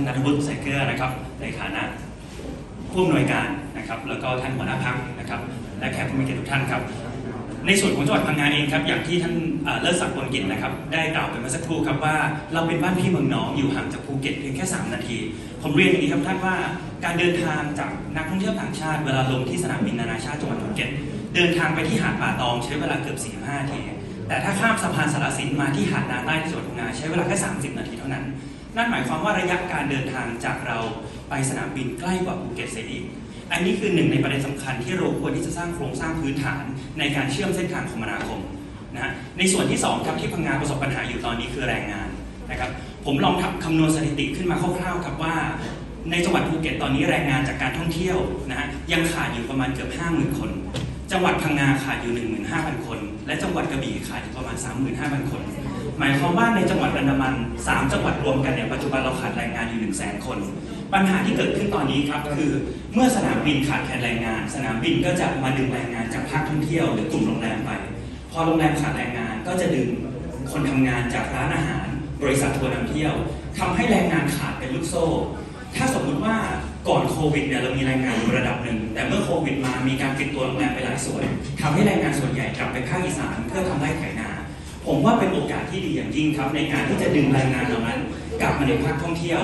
านนัทวุฒิใส่เกลือนะครับในฐานะผู้อำนวยการนะครับแล้วก็ท่านหัวหน้าพักนะครับและแขกผู้มีเกียรติทุกท่านครับ ในส่วนของจังหวัดพังงาเองครับอย่างที่ท่านเอ่อเลิศศักดิ์บนกิจนะครับได้กล่าวไปเมื่อสักครู่ครับว่าเราเป็นบ้านพี่เมืองน้องอยู่ห่างจากภูเก็ตเพียงแค่ 3 นาที ผมเรียนอย่างนี้ครับท่านว่าการเดินทางจากนักท่องเที่ยวต่างชาติเวลาลงที่สนามบินนานาชาติจังหวัดภูเก็ตเดินทางไปที่หาดป่าตองใช้เวลาเกือบ45นาทีแต่ถ้าข้ามสะพานสารสินมาที่หาดนาใต้ที่จังหวัดพังงาใช้เวลาแค่ 30 นาทีเท่านั้น นั่นหมายความว่าระยะการเดินทางจากเราไปสนามบินใกล้กว่าภูเก็ตเสียอีก อันนี้คือหนึ่งในประเด็นสำคัญที่เราควรที่จะสร้างโครงสร้างพื้นฐานในการเชื่อมเส้นทางคมนาคมนะฮะในส่วนที่สองครับที่พังงาประสบปัญหาอยู่ตอนนี้คือแรงงานนะครับผมลองทำคำนวณสถิติขึ้นมาคร่าวๆครับว่า ในจังหวัดภูเก็ตตอนนี้แรงงานจากการท่องเที่ยวนะฮะยังขาดอยู่ประมาณเกือบ 50,000 คน จังหวัดพังงาขาดอยู่ 15,000 คน และจังหวัดกระบี่ขาดอยู่ประมาณ 35,000 คน หมายความว่าในจังหวัดอันดามัน 3 จังหวัดรวมกันเนี่ยปัจจุบันเราขาดแรงงานอยู่ 1 0 0 0 0 0 คน ปัญหาที่เกิดขึ้นตอนนี้ครับคือเมื่อสนามบินขาดแคลนแรงงาน สนามบินก็จะมาดึงแรงงานจากภาคท่องเที่ยวหรือกลุ่มโรงแรมไป พอโรงแรมขาดแรงงานก็จะดึงคนทำงานจากร้านอาหาร บริษัททัวร์นำเที่ยวทำให้แรงงานขาดเป็นลูกโซ่ ถ้าสมมุติว่า ก่อนโควิดเนี่ยเรามีแรงงานอยู่ระดับหนึ่ง แต่เมื่อโควิดมามีการปิดตัวโรงแรมไปหลายส่วนทำให้แรงงานส่วนใหญ่กลับไปภาคอีสานเพื่อทำไร่ไถนา ผมว่าเป็นโอกาสที่ดีอย่างยิ่งครับ ในการที่จะดึงแรงงานเหล่านั้น กลับมาในภาคท่องเที่ยว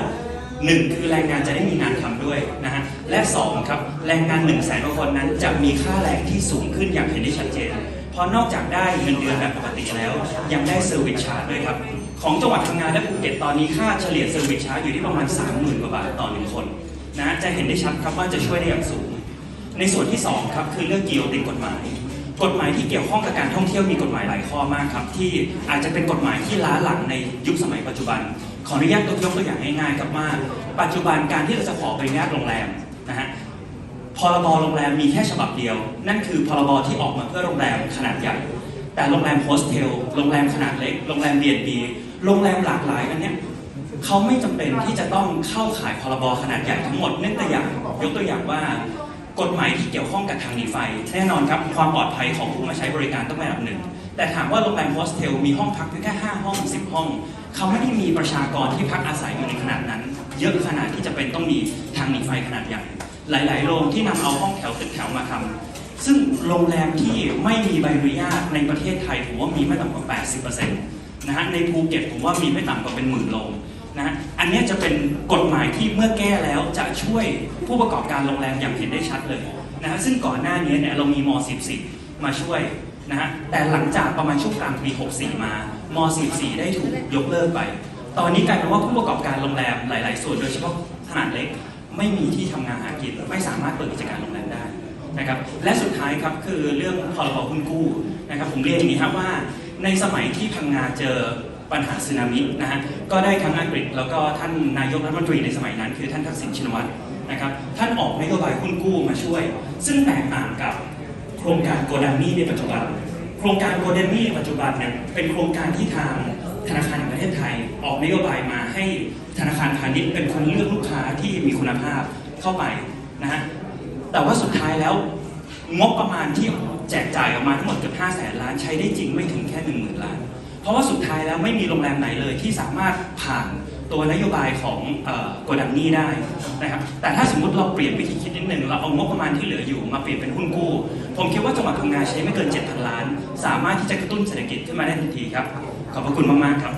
หนึ่งคือแรงงานจะได้มีงานทำด้วยนะฮะและสองครับแรงงานหนึ่งแสนคนนั้นจะมีค่าแรงที่สูงขึ้นอย่างเห็นได้ชัดเจนเพราะนอกจากได้เงินเดือนแบบปกติแล้ว ยังได้เซอร์วิสชาร์จด้วยครับ ของจังหวัดพังงาและภูเก็ตตอนนี้ค่าเฉลี่ยเซอร์วิสชาร์จอยู่ที่ประมาณ 30,000 กว่าบาทต่อหนึ่งคน นะจะเห็นได้ชัดครับว่าจะช่วยได้อย่างสูง ในส่วนที่สองครับคือเรื่องเกี่ยวติดกฎหมาย กฎหมายที่เกี่ยวข้องกับการท่องเที่ยวมีกฎหมายหลายข้อมากครับ ที่อาจจะเป็นกฎหมายที่ล้าหลังในยุคสมัยปัจจุบัน ขออนุญาตยกตัวอย่างง่ายๆครับว่าปัจจุบันการที่เราจะขอใบอนุญาตโรงแรมนะฮะพรบโรงแรมมีแค่ฉบับเดียว นั่นคือพรบที่ออกมาเพื่อโรงแรมขนาดใหญ่ แต่โรงแรมโฮสเทล โรงแรมขนาดเล็ก โรงแรม B&B โรงแรมหลากหลายอันเนี้ย เขาไม่จำเป็นที่จะต้องเข้าขายพรบขนาดใหญ่ทั้งหมดเนื่องตัวอย่างยกตัวอย่างว่ากฎหมายที่เกี่ยวข้องกับทางหนีไฟ แน่นอนครับ ความปลอดภัยของผู้มาใช้บริการต้องเป็นอันดับหนึ่ง แต่ถามว่าโรงแรมโฮสเทลมีห้องพักเพียงแค่ 5 ห้อง 10 ห้อง เขาไม่ได้มีประชากรที่พักอาศัยอยู่ในขนาดนั้น เยอะขนาดที่จะเป็นต้องมีทางหนีไฟขนาดใหญ่ หลาย ๆ โรงที่นำเอาห้องแถวตึกแถวมาทำซึ่งโรงแรมที่ไม่มีใบอนุญาตในประเทศไทยผมว่ามีไม่ต่ำกว่า 80%นะฮะในภูเก็ตผมว่ามีไม่ต่ำกว่าเป็นหมื่นโรง นะฮะอันนี้จะเป็นกฎหมายที่เมื่อแก้แล้วจะช่วยผู้ประกอบการโรงแรมอย่างเห็นได้ชัดเลยนะฮะซึ่งก่อนหน้านี้เนี่ยเรามีม .14 มาช่วยนะฮะแต่หลังจากประมาณช่วงกลางปี 64 มาม .14 ได้ถูกยกเลิกไป ตอนนี้กลายเป็นว่าผู้ประกอบการโรงแรมหลาย ๆ ส่วนโดยเฉพาะขนาดเล็ก ไม่มีที่ทำงานหากินไม่สามารถเปิดกิจการโรงแรมได้นะครับและสุดท้ายครับคือเรื่องพรบหุ้นกู้นะครับผมเรียนอย่างนี้ครับว่าในสมัยที่พังงาเจอ ปัญหาสึนามินะฮะก็ได้ทั้งอังกฤษแล้วก็ท่านนายกรัฐมนตรีในสมัยนั้น คือท่านทักษิณชินวัตรนะครับท่านออกนโยบายหุ้นกู้มาช่วย ซึ่งแตกต่างกับโครงการโกดังนี่ในปัจจุบัน โครงการโกด้นมี่ในปัจจุบันเนี่ยเป็นโครงการที่ทางธนาคารแห่งประเทศไทย ออกนโยบายมาให้ธนาคารพาณิชย์เป็นคนเลือกลูกค้าที่มีคุณภาพเข้าไปนะฮะแต่ว่าสุดท้ายแล้วงบประมาณที่แจกจ่ายออกมาทั้งหมดเกือบ5แสนล้านใช้ได้จริงไม่ถึงแค่ 1 0,000 ล้าน เพราะว่าสุดท้ายแล้วไม่มีโรงแรมไหนเลยที่สามารถผ่านตัวนโยบายของโกดังนี่ได้นะครับ แต่ถ้าสมมติเราเปลี่ยนวิธีคิดนิดหนึ่งเราเอางบประมาณที่เหลืออยู่มาเปลี่ยนเป็นหุ้นกู้ ผมคิดว่าจังหวัดพังงาใช้ไม่เกิน7,000ล้าน สามารถที่จะกระตุ้นเศรษฐกิจขึ้นมาได้ทันทีครับ ขอบพระคุณมากๆครับ